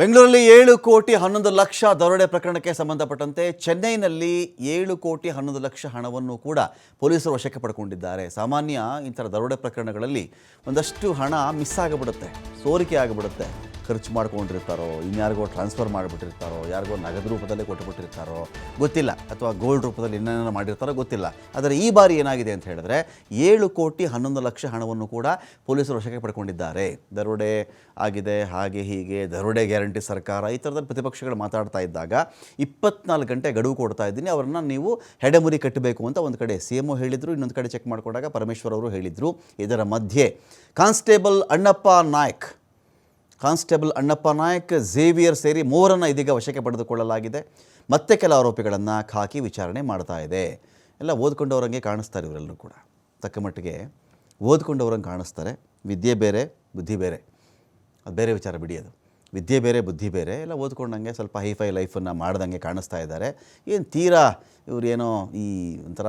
ಬೆಂಗಳೂರಲ್ಲಿ ಏಳು ಕೋಟಿ ಹನ್ನೊಂದು ಲಕ್ಷ ದರೋಡೆ ಪ್ರಕರಣಕ್ಕೆ ಸಂಬಂಧಪಟ್ಟಂತೆ ಚೆನ್ನೈನಲ್ಲಿ ಏಳು ಕೋಟಿ ಹನ್ನೊಂದು ಲಕ್ಷ ಹಣವನ್ನು ಕೂಡ ಪೊಲೀಸರು ವಶಕ್ಕೆ ಪಡ್ಕೊಂಡಿದ್ದಾರೆ. ಸಾಮಾನ್ಯ ಇಂಥ ದರೋಡೆ ಪ್ರಕರಣಗಳಲ್ಲಿ ಒಂದಷ್ಟು ಹಣ ಮಿಸ್ ಆಗಿಬಿಡುತ್ತೆ, ಸೋರಿಕೆ ಆಗಿಬಿಡುತ್ತೆ. ಖರ್ಚು ಮಾಡ್ಕೊಂಡಿರ್ತಾರೋ, ಇನ್ಯಾರಿಗೋ ಟ್ರಾನ್ಸ್ಫರ್ ಮಾಡಿಬಿಟ್ಟಿರ್ತಾರೋ, ಯಾರಿಗೋ ನಗದು ರೂಪದಲ್ಲೇ ಕೊಟ್ಟುಬಿಟ್ಟಿರ್ತಾರೋ ಗೊತ್ತಿಲ್ಲ. ಅಥವಾ ಗೋಲ್ಡ್ ರೂಪದಲ್ಲಿ ಇನ್ನೇನೋ ಮಾಡಿರ್ತಾರೋ ಗೊತ್ತಿಲ್ಲ. ಆದರೆ ಈ ಬಾರಿ ಏನಾಗಿದೆ ಅಂತ ಹೇಳಿದ್ರೆ, ಏಳು ಕೋಟಿ ಹನ್ನೊಂದು ಲಕ್ಷ ಹಣವನ್ನು ಕೂಡ ಪೊಲೀಸರು ವಶಕ್ಕೆ ಪಡ್ಕೊಂಡಿದ್ದಾರೆ. ದರೋಡೆ ಆಗಿದೆ, ಹಾಗೆ ಹೀಗೆ, ದರೋಡೆ ಗ್ಯಾರಂಟಿ ಸರ್ಕಾರ, ಈ ಥರದಲ್ಲಿ ಪ್ರತಿಪಕ್ಷಗಳು ಮಾತಾಡ್ತಾ ಇದ್ದಾಗ ಇಪ್ಪತ್ನಾಲ್ಕು ಗಂಟೆ ಗಡುವು ಕೊಡ್ತಾ ಇದ್ದೀನಿ. ಅವರನ್ನು ನೀವು ಹೆಡೆಮುರಿ ಕಟ್ಟಬೇಕು ಅಂತ ಒಂದು ಕಡೆ ಸಿ ಎಂ ಹೇಳಿದರು, ಇನ್ನೊಂದು ಕಡೆ ಚೆಕ್ ಮಾಡಿಕೊಂಡಾಗ ಪರಮೇಶ್ವರ್ ಅವರು ಹೇಳಿದರು. ಇದರ ಮಧ್ಯೆ constable Annappa Naik constable Annappa Nayak Xavier ಸೇರಿ ಮೂವರನ್ನು ಇದೀಗ ವಶಕ್ಕೆ ಪಡೆದುಕೊಳ್ಳಲಾಗಿದೆ. ಮತ್ತೆ ಕೆಲ ಆರೋಪಿಗಳನ್ನು ಖಾಕಿ ವಿಚಾರಣೆ ಮಾಡ್ತಾ ಇದೆ. ಎಲ್ಲ ಓದ್ಕೊಂಡವರಂಗೆ ಕಾಣಿಸ್ತಾರೆ ಇವರೆಲ್ಲರೂ ಕೂಡ. ತಕ್ಕ ಮಟ್ಟಿಗೆ ಓದ್ಕೊಂಡವ್ರಂಗೆ ಕಾಣಿಸ್ತಾರೆ. ವಿದ್ಯೆ ಬೇರೆ, ಬುದ್ಧಿ ಬೇರೆ. ಅದು ಬೇರೆ ವಿಚಾರ ಬಿಡಿ ಅದು. ವಿದ್ಯೆ ಬೇರೆ, ಬುದ್ಧಿ ಬೇರೆ, ಎಲ್ಲ ಓದ್ಕೊಂಡಂಗೆ ಸ್ವಲ್ಪ ಹೈಫೈ ಲೈಫನ್ನು ಮಾಡ್ದಂಗೆ ಕಾಣಿಸ್ತಾ ಇದ್ದಾರೆ. ಏನು ತೀರಾ ಇವರೇನೋ ಈ ಒಂಥರ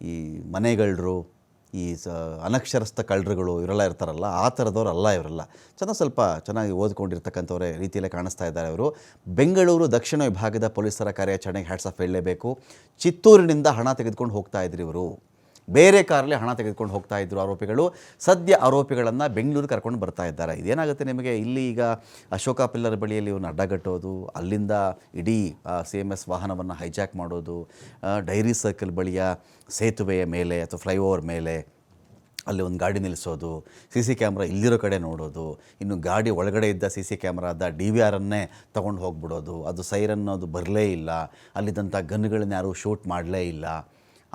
ಈ ಮನೆಗಳ್ರು ಈ ಸ ಅನಕ್ಷರಸ್ಥ ಕಳ್ಳರುಗಳು ಇವರೆಲ್ಲ ಇರ್ತಾರಲ್ಲ, ಆ ಥರದವ್ರು ಅಲ್ಲ ಇವರೆಲ್ಲ. ಚೆನ್ನಾಗಿ ಸ್ವಲ್ಪ ಚೆನ್ನಾಗಿ ಓದ್ಕೊಂಡಿರ್ತಕ್ಕಂಥವ್ರೆ ರೀತಿಯಲ್ಲೇ ಕಾಣಿಸ್ತಾ ಇದ್ದಾರೆ ಅವರು ಬೆಂಗಳೂರು ದಕ್ಷಿಣ ವಿಭಾಗದ ಪೊಲೀಸರ ಕಾರ್ಯಾಚರಣೆಗೆ ಹ್ಯಾಟ್ಸ್ ಆಫ್ ಹೇಳಲೇಬೇಕು. ಚಿತ್ತೂರಿನಿಂದ ಹಣ ತೆಗೆದುಕೊಂಡು ಹೋಗ್ತಾ ಇದ್ರು ಇವರು. ಬೇರೆ ಕಾರಲ್ಲಿ ಹಣ ತೆಗೆದುಕೊಂಡು ಹೋಗ್ತಾ ಇದ್ದರು ಆರೋಪಿಗಳು. ಸದ್ಯ ಆರೋಪಿಗಳನ್ನು ಬೆಂಗಳೂರು ಕರ್ಕೊಂಡು ಬರ್ತಾ ಇದ್ದಾರೆ. ಇದೇನಾಗುತ್ತೆ ನಿಮಗೆ? ಇಲ್ಲಿ ಈಗ ಅಶೋಕ ಪಿಲ್ಲರ್ ಬಳಿಯಲ್ಲಿ ಇವನ್ನ ಅಡ್ಡಗಟ್ಟೋದು ಅಲ್ಲಿಂದ ಇಡೀ ಸಿ ಎಂ ಎಸ್ ವಾಹನವನ್ನು ಹೈಜಾಕ್ ಮಾಡೋದು ಡೈರಿ ಸರ್ಕಲ್ ಬಳಿಯ ಸೇತುವೆಯ ಮೇಲೆ ಅಥವಾ ಫ್ಲೈಓವರ್ ಮೇಲೆ ಅಲ್ಲಿ ಒಂದು ಗಾಡಿ ನಿಲ್ಲಿಸೋದು, ಸಿ ಸಿ ಕ್ಯಾಮ್ರಾ ಇಲ್ಲಿರೋ ಕಡೆ ನೋಡೋದು, ಇನ್ನು ಗಾಡಿ ಒಳಗಡೆ ಇದ್ದ ಸಿ ಸಿ ಕ್ಯಾಮ್ರಾದ ಡಿ ವಿ ಆರನ್ನೇ ತೊಗೊಂಡು ಹೋಗ್ಬಿಡೋದು, ಅದು ಸೈರನ್ನೋದು ಬರಲೇ ಇಲ್ಲ, ಅಲ್ಲಿದ್ದಂಥ ಗನ್ಗಳನ್ನ ಯಾರೂ ಶೂಟ್ ಮಾಡಲೇ ಇಲ್ಲ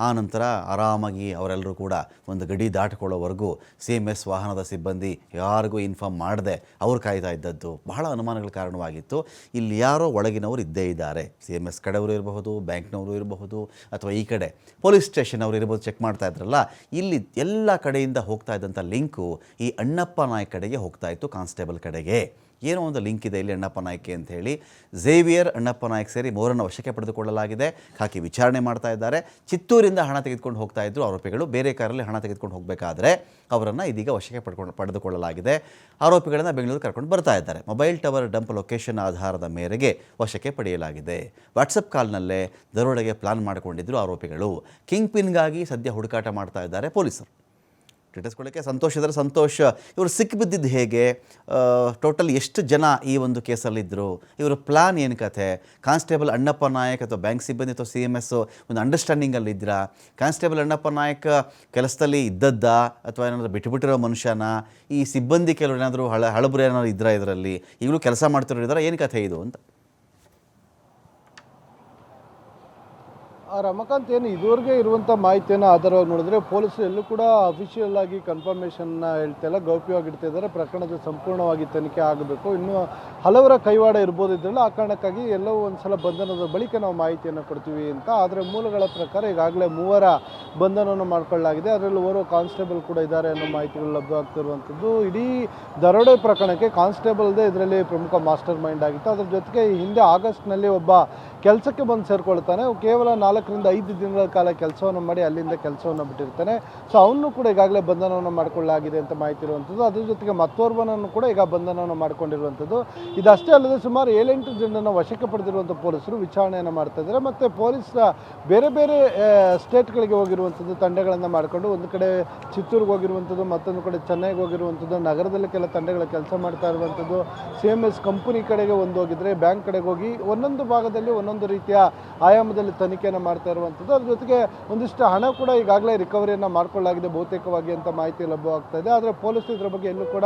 ಆ ನಂತರ ಆರಾಮಾಗಿ ಅವರೆಲ್ಲರೂ ಕೂಡ ಒಂದು ಗಡಿ ದಾಟಿಕೊಳ್ಳೋವರೆಗೂ ಸಿ ಎಂ ಎಸ್ ವಾಹನದ ಸಿಬ್ಬಂದಿ ಯಾರಿಗೂ ಇನ್ಫಾರ್ಮ್ ಮಾಡದೆ ಅವ್ರು ಕಾಯ್ತಾ ಇದ್ದದ್ದು ಬಹಳ ಅನುಮಾನಗಳ ಕಾರಣವಾಗಿತ್ತು. ಇಲ್ಲಿ ಯಾರೋ ಒಳಗಿನವರು ಇದ್ದೇ ಇದ್ದಾರೆ. ಸಿ ಎಂ ಎಸ್ ಕಡೆಯವರು ಇರಬಹುದು, ಬ್ಯಾಂಕ್ನವರು ಇರಬಹುದು, ಅಥವಾ ಈ ಕಡೆ ಪೊಲೀಸ್ ಸ್ಟೇಷನ್ ಅವರು ಇರಬಹುದು ಚೆಕ್ ಮಾಡ್ತಾ ಇದ್ರಲ್ಲ, ಇಲ್ಲಿ ಎಲ್ಲ ಕಡೆಯಿಂದ ಹೋಗ್ತಾ ಇದ್ದಂಥ ಲಿಂಕು ಈ ಅಣ್ಣಪ್ಪ ನಾಯಕ್ ಕಡೆಗೆ ಹೋಗ್ತಾ ಇತ್ತು, ಕಾನ್ಸ್ಟೇಬಲ್ ಕಡೆಗೆ. ಏನೋ ಒಂದು ಲಿಂಕ್ ಇದೆ ಇಲ್ಲಿ ಅಣ್ಣಪ್ಪ ನಾಯ್ಕೆ ಅಂತ ಹೇಳಿ. ಝೇವಿಯರ್ ಅಣ್ಣಪ್ಪ ನಾಯ್ಕ್ ಸೇರಿ ಮೂರನ್ನು ವಶಕ್ಕೆ ಪಡೆದುಕೊಳ್ಳಲಾಗಿದೆ. ಹಾಕಿ ವಿಚಾರಣೆ ಮಾಡ್ತಾ ಇದ್ದಾರೆ. ಚಿತ್ತೂರಿಂದ ಹಣ ತೆಗೆದುಕೊಂಡು ಹೋಗ್ತಾ ಇದ್ದರು ಆರೋಪಿಗಳು. ಬೇರೆ ಕಾರಲ್ಲಿ ಹಣ ತೆಗೆದುಕೊಂಡು ಹೋಗಬೇಕಾದ್ರೆ ಅವರನ್ನು ಇದೀಗ ವಶಕ್ಕೆ ಪಡ್ಕೊಂಡು ಪಡೆದುಕೊಳ್ಳಲಾಗಿದೆ. ಆರೋಪಿಗಳನ್ನು ಬೆಂಗಳೂರು ಕರ್ಕೊಂಡು ಬರ್ತಾ ಇದ್ದಾರೆ. ಮೊಬೈಲ್ ಟವರ್ ಡಂಪ್ ಲೊಕೇಶನ್ ಆಧಾರದ ಮೇರೆಗೆ ವಶಕ್ಕೆ ಪಡೆಯಲಾಗಿದೆ. ವಾಟ್ಸಪ್ ಕಾಲ್ನಲ್ಲೇ ದರೋಡೆಗೆ ಪ್ಲಾನ್ ಮಾಡಿಕೊಂಡಿದ್ರು ಆರೋಪಿಗಳು. ಕಿಂಗ್ ಪಿನ್ಗಾಗಿ ಸದ್ಯ ಹುಡುಕಾಟ ಮಾಡ್ತಾ ಇದ್ದಾರೆ ಪೊಲೀಸರು. ಟಿಟಿಸ್ಕೊಳ್ಳೋಕ್ಕೆ ಸಂತೋಷ ಇದ್ದರೆ ಸಂತೋಷ. ಇವರು ಸಿಕ್ಕಿಬಿದ್ದಿದ್ದು ಹೇಗೆ? ಟೋಟಲ್ ಎಷ್ಟು ಜನ ಈ ಒಂದು ಕೇಸಲ್ಲಿದ್ದರು ಇವರ ಪ್ಲಾನ್ ಏನು ಕಥೆ? ಕಾನ್ಸ್ಟೇಬಲ್ ಅಣ್ಣಪ್ಪ ನಾಯಕ್ ಅಥವಾ ಬ್ಯಾಂಕ್ ಸಿಬ್ಬಂದಿ ಅಥವಾ ಸಿ ಎಂ ಎಸ್ ಒಂದು ಅಂಡರ್ಸ್ಟ್ಯಾಂಡಿಂಗಲ್ಲಿ ಇದ್ರಾ ಕಾನ್ಸ್ಟೇಬಲ್ ಅಣ್ಣಪ್ಪ ನಾಯಕ್ ಕೆಲಸದಲ್ಲಿ ಇದ್ದದ್ದ ಅಥವಾ ಏನಾದರೂ ಬಿಟ್ಟುಬಿಟ್ಟಿರೋ ಮನುಷ್ಯನ? ಈ ಸಿಬ್ಬಂದಿ ಕೆಲವರು ಏನಾದರೂ ಹಳ ಹಳಬರು ಏನಾದ್ರು ಇದ್ರಾ ಇದರಲ್ಲಿ? ಈಗಲೂ ಕೆಲಸ ಮಾಡ್ತಿರೋ ಇದ್ದಾರಾ ಏನು ಕಥೆ ಇದು ಅಂತ. ರಮಕಾಂತ್ ಏನು ಇದುವರೆಗೆ ಇರುವಂಥ ಮಾಹಿತಿಯನ್ನು ಆಧಾರವಾಗಿ ನೋಡಿದ್ರೆ ಪೊಲೀಸರು ಎಲ್ಲೂ ಕೂಡ ಅಫಿಷಿಯಲ್ ಆಗಿ ಕನ್ಫರ್ಮೇಷನ್ನ ಹೇಳ್ತಾ ಇಲ್ಲ. ಗೌಪ್ಯವಾಗಿ ಇಡ್ತಾ ಇದ್ದಾರೆ. ಪ್ರಕರಣದ ಸಂಪೂರ್ಣವಾಗಿ ತನಿಖೆ ಆಗಬೇಕು. ಇನ್ನು ಹಲವರ ಕೈವಾಡ ಇರ್ಬೋದು ಇದ್ರಲ್ಲ ಆ ಕಾರಣಕ್ಕಾಗಿ ಎಲ್ಲವೂ ಒಂದ್ಸಲ ಬಂಧನದ ಬಳಿಕ ನಾವು ಮಾಹಿತಿಯನ್ನು ಕೊಡ್ತೀವಿ ಅಂತ. ಆದರೆ ಮೂಲಗಳ ಪ್ರಕಾರ ಈಗಾಗಲೇ ಮೂವರ ಬಂಧನವನ್ನು ಮಾಡಿಕೊಳ್ಳಲಾಗಿದೆ. ಅದರಲ್ಲಿ ಓರ್ವ ಕಾನ್ಸ್ಟೇಬಲ್ ಕೂಡ ಇದ್ದಾರೆ ಅನ್ನೋ ಮಾಹಿತಿಗಳು ಲಭ್ಯವಾಗ್ತಿರುವಂಥದ್ದು ಇಡೀ ದರೋಡೆ ಪ್ರಕರಣಕ್ಕೆ ಕಾನ್ಸ್ಟೇಬಲ್ದೇ ಇದರಲ್ಲಿ ಪ್ರಮುಖ ಮಾಸ್ಟರ್ ಮೈಂಡ್ ಆಗಿತ್ತು. ಅದ್ರ ಜೊತೆಗೆ ಹಿಂದೆ ಆಗಸ್ಟ್ನಲ್ಲಿ ಒಬ್ಬ ಕೆಲಸಕ್ಕೆ ಬಂದು ಸೇರ್ಕೊಳ್ತಾನೆ. ಕೇವಲ ನಾಲ್ಕರಿಂದ ಐದು ದಿನಗಳ ಕಾಲ ಕೆಲಸವನ್ನು ಮಾಡಿ ಅಲ್ಲಿಂದ ಕೆಲಸವನ್ನು ಬಿಟ್ಟಿರ್ತಾನೆ. ಸೊ ಅವನು ಕೂಡ ಈಗಾಗಲೇ ಬಂಧನವನ್ನು ಮಾಡಿಕೊಳ್ಳಲಾಗಿದೆ ಅಂತ ಮಾಹಿತಿ ಇರುವಂಥದ್ದು. ಅದ್ರ ಜೊತೆಗೆ ಮತ್ತೋರ್ವನನ್ನು ಕೂಡ ಈಗ ಬಂಧನವನ್ನು ಮಾಡಿಕೊಂಡಿರುವಂಥದ್ದು. ಇದಷ್ಟೇ ಅಲ್ಲದೆ ಸುಮಾರು ಏಳೆಂಟು ಜನರನ್ನು ವಶಕ್ಕೆ ಪಡೆದಿರುವಂಥ ಪೊಲೀಸರು ವಿಚಾರಣೆಯನ್ನು ಮಾಡ್ತಾ ಇದ್ದಾರೆ. ಮತ್ತು ಪೊಲೀಸ್ ಬೇರೆ ಬೇರೆ ಸ್ಟೇಟ್ಗಳಿಗೆ ಹೋಗಿರುವಂಥದ್ದು, ತಂಡಗಳನ್ನು ಮಾಡಿಕೊಂಡು ಒಂದು ಕಡೆ ಚಿತ್ತೂರಿಗೆ ಹೋಗಿರುವಂಥದ್ದು, ಮತ್ತೊಂದು ಕಡೆ ಚೆನ್ನೈಗೆ ಹೋಗಿರುವಂಥದ್ದು, ನಗರದಲ್ಲಿ ಕೆಲ ತಂಡಗಳ ಕೆಲಸ ಮಾಡ್ತಾ ಇರುವಂಥದ್ದು. ಸಿ ಎಂ ಎಸ್ ಕಂಪನಿ ಕಡೆಗೆ ಒಂದು ಹೋಗಿದ್ರೆ, ಬ್ಯಾಂಕ್ ಕಡೆಗೆ ಹೋಗಿ ಒಂದೊಂದು ಭಾಗದಲ್ಲಿ ಒಂದೊಂದು ರೀತಿಯ ಆಯಾಮದಲ್ಲಿ ತನಿಖೆಯನ್ನು ಮಾಡ್ತಾ ಇರುವಂಥದ್ದು. ಅದ್ರ ಜೊತೆಗೆ ಒಂದಿಷ್ಟು ಹಣ ಕೂಡ ಈಗಾಗಲೇ ರಿಕವರಿಯನ್ನು ಮಾಡ್ಕೊಳ್ಳಲಾಗಿದೆ ಬಹುತೇಕವಾಗಿ ಅಂತ ಮಾಹಿತಿ ಲಭ್ಯವಾಗ್ತಾ ಇದೆ. ಆದರೆ ಪೊಲೀಸರು ಇದರ ಬಗ್ಗೆ ಎಲ್ಲೂ ಕೂಡ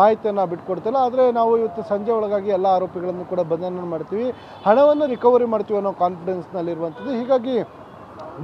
ಮಾಹಿತಿಯನ್ನು ಬಿಟ್ಕೊಡ್ತಿಲ್ಲ. ಆದರೆ ನಾವು ಇವತ್ತು ಸಂಜೆ ಒಳಗಾಗಿ ಎಲ್ಲ ಆರೋಪಿಗಳನ್ನು ಕೂಡ ಬಂಧನ ಮಾಡ್ತೀವಿ. ಹಣವನ್ನು ರಿಕವರಿ ಮಾಡ್ತೀವಿ ಅನ್ನೋ ಕಾನ್ಫಿಡೆನ್ಸ್ನಲ್ಲಿರುವಂಥದ್ದು ಹೀಗಾಗಿ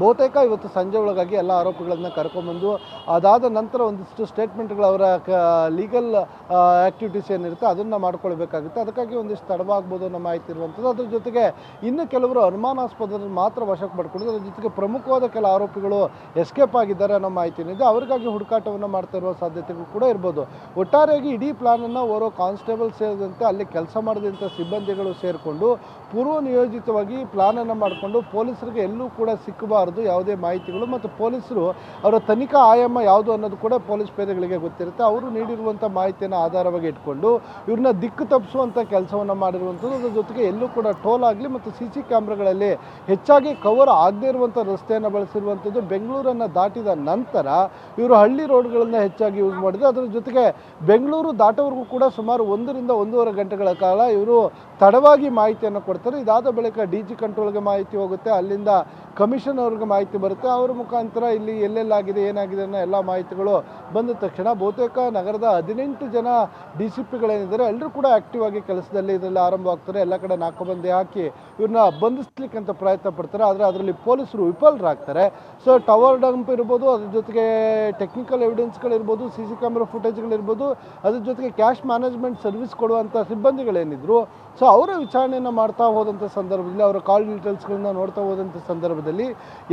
ಬಹುತೇಕ ಇವತ್ತು ಸಂಜೆ ಒಳಗಾಗಿ ಎಲ್ಲ ಆರೋಪಿಗಳನ್ನು ಕರ್ಕೊಂಬಂದು ಅದಾದ ನಂತರ ಒಂದಿಷ್ಟು ಸ್ಟೇಟ್ಮೆಂಟ್ಗಳು ಅವರ ಕ ಲೀಗಲ್ ಆ್ಯಕ್ಟಿವಿಟೀಸ್ ಏನಿರುತ್ತೆ ಅದನ್ನು ಮಾಡ್ಕೊಳ್ಬೇಕಾಗುತ್ತೆ. ಅದಕ್ಕಾಗಿ ಒಂದಿಷ್ಟು ತಡವಾಗ್ಬೋದು ಅನ್ನೋ ಮಾಹಿತಿ ಇರುವಂಥದ್ದು. ಅದ್ರ ಜೊತೆಗೆ ಇನ್ನು ಕೆಲವರು ಅನುಮಾನಾಸ್ಪದರನ್ನು ಮಾತ್ರ ವಶಕ್ಕೆ ಪಡ್ಕೊಂಡು ಅದ್ರ ಜೊತೆಗೆ ಪ್ರಮುಖವಾದ ಕೆಲ ಆರೋಪಿಗಳು ಎಸ್ಕೇಪ್ ಆಗಿದ್ದಾರೆ ಅನ್ನೋ ಮಾಹಿತಿ ಏನಿದೆ. ಅವರಿಗಾಗಿ ಹುಡುಕಾಟವನ್ನು ಮಾಡ್ತಾ ಇರುವ ಸಾಧ್ಯತೆಗಳು ಕೂಡ ಇರ್ಬೋದು. ಒಟ್ಟಾರೆಯಾಗಿ ಇಡೀ ಪ್ಲಾನನ್ನು ಓರೋ ಕಾನ್ಸ್ಟೇಬಲ್ ಸೇರಿದಂತೆ ಅಲ್ಲಿ ಕೆಲಸ ಮಾಡಿದಂಥ ಸಿಬ್ಬಂದಿಗಳು ಸೇರಿಕೊಂಡು ಪೂರ್ವ ನಿಯೋಜಿತವಾಗಿ ಪ್ಲಾನನ್ನು ಮಾಡಿಕೊಂಡು, ಪೊಲೀಸರಿಗೆ ಎಲ್ಲೂ ಕೂಡ ಸಿಕ್ಕಬಾರ್ದು ಯಾವುದೇ ಮಾಹಿತಿಗಳು ಮತ್ತು ಪೊಲೀಸರು ಅವರ ತನಿಖಾ ಆಯಾಮ ಯಾವುದು ಅನ್ನೋದು ಕೂಡ ಪೊಲೀಸ್ ಪೇದೆಗಳಿಗೆ ಗೊತ್ತಿರುತ್ತೆ. ಅವರು ನೀಡಿರುವಂಥ ಮಾಹಿತಿಯನ್ನು ಆಧಾರವಾಗಿ ಇಟ್ಕೊಂಡು ಇವ್ರನ್ನ ದಿಕ್ಕು ತಪ್ಪಿಸುವಂಥ ಕೆಲಸವನ್ನು ಮಾಡಿರುವಂಥದ್ದು, ಅದರ ಜೊತೆಗೆ ಎಲ್ಲೂ ಕೂಡ ಟೋಲ್ ಆಗಲಿ ಮತ್ತು ಸಿ ಸಿ ಕ್ಯಾಮ್ರಾಗಳಲ್ಲಿ ಹೆಚ್ಚಾಗಿ ಕವರ್ ಆಗದೇ ಇರುವಂಥ ರಸ್ತೆಯನ್ನು ಬಳಸಿರುವಂಥದ್ದು ಬೆಂಗಳೂರನ್ನು ದಾಟಿದ ನಂತರ ಇವರು ಹಳ್ಳಿ ರೋಡ್ಗಳನ್ನು ಹೆಚ್ಚಾಗಿ ಯೂಸ್ ಮಾಡಿದ್ರು. ಅದರ ಜೊತೆಗೆ ಬೆಂಗಳೂರು ದಾಟೋವರೆಗೂ ಕೂಡ ಸುಮಾರು ಒಂದರಿಂದ ಒಂದೂವರೆ ಗಂಟೆಗಳ ಕಾಲ ಇವರು ತಡವಾಗಿ ಮಾಹಿತಿಯನ್ನು ಕೊಡ್ತಾರೆ. ಇದಾದ ಬಳಿಕ ಡಿ ಜಿ ಕಂಟ್ರೋಲ್ಗೆ ಮಾಹಿತಿ ಹೋಗುತ್ತೆ. ಅಲ್ಲಿಂದ ಕಮಿಷನ್ ಅವ್ರಿಗೆ ಮಾಹಿತಿ ಬರುತ್ತೆ. ಅವ್ರ ಮುಖಾಂತರ ಇಲ್ಲಿ ಎಲ್ಲೆಲ್ಲಾಗಿದೆ, ಏನಾಗಿದೆ ಅನ್ನೋ ಎಲ್ಲ ಮಾಹಿತಿಗಳು ಬಂದ ತಕ್ಷಣ ಬಹುತೇಕ ನಗರದ ಹದಿನೆಂಟು ಜನ ಡಿ ಸಿ ಪಿಗಳೇನಿದ್ದಾರೆ ಎಲ್ಲರೂ ಕೂಡ ಆಕ್ಟಿವ್ ಆಗಿ ಕೆಲಸದಲ್ಲಿ ಇದರಲ್ಲಿ ಆರಂಭವಾಗ್ತಾರೆ. ಎಲ್ಲ ಕಡೆ ನಾಲ್ಕುಬಂದಿ ಹಾಕಿ ಇವ್ರನ್ನ ಬಂಧಿಸ್ಲಿಕ್ಕೆ ಅಂತ ಪ್ರಯತ್ನ ಪಡ್ತಾರೆ. ಆದರೆ ಅದರಲ್ಲಿ ಪೊಲೀಸರು ವಿಫಲರಾಗ್ತಾರೆ. ಸೊ ಟವರ್ ಡಂಪ್ ಇರ್ಬೋದು, ಅದ್ರ ಜೊತೆಗೆ ಟೆಕ್ನಿಕಲ್ ಎವಿಡೆನ್ಸ್ಗಳಿರ್ಬೋದು ಸಿ ಸಿ ಕ್ಯಾಮ್ರಾ ಫುಟೇಜ್ಗಳಿರ್ಬೋದು ಅದ್ರ ಜೊತೆಗೆ ಕ್ಯಾಶ್ ಮ್ಯಾನೇಜ್ಮೆಂಟ್ ಸರ್ವಿಸ್ ಕೊಡುವಂಥ ಸಿಬ್ಬಂದಿಗಳೇನಿದ್ರು. ಸೊ ಅವರ ವಿಚಾರಣೆಯನ್ನು ಮಾಡ್ತಾ ಹೋದಂಥ ಸಂದರ್ಭದಲ್ಲಿ, ಅವರ ಕಾಲ್ ಡೀಟೇಲ್ಸ್ಗಳನ್ನ ನೋಡ್ತಾ ಹೋದಂಥ ಸಂದರ್ಭದಲ್ಲಿ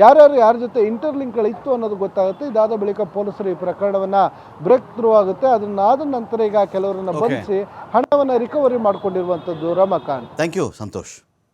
ಯಾರ್ಯಾರು ಯಾರ ಜೊತೆ ಇಂಟರ್ಲಿಂಕ್ಗಳಿತ್ತು ಅನ್ನೋದು ಗೊತ್ತಾಗುತ್ತೆ. ಇದಾದ ಬಳಿಕ ಪೊಲೀಸರು ಈ ಪ್ರಕರಣವನ್ನು ಬ್ರೇಕ್ ಥ್ರೂ ಆಗುತ್ತೆ. ಅದನ್ನಾದ ನಂತರ ಈಗ ಕೆಲವರನ್ನ ಬಂಧಿಸಿ ಹಣವನ್ನು ರಿಕವರಿ ಮಾಡ್ಕೊಂಡಿರುವಂಥದ್ದು ರಮಾಕಾಂತ್. Thank you Santosh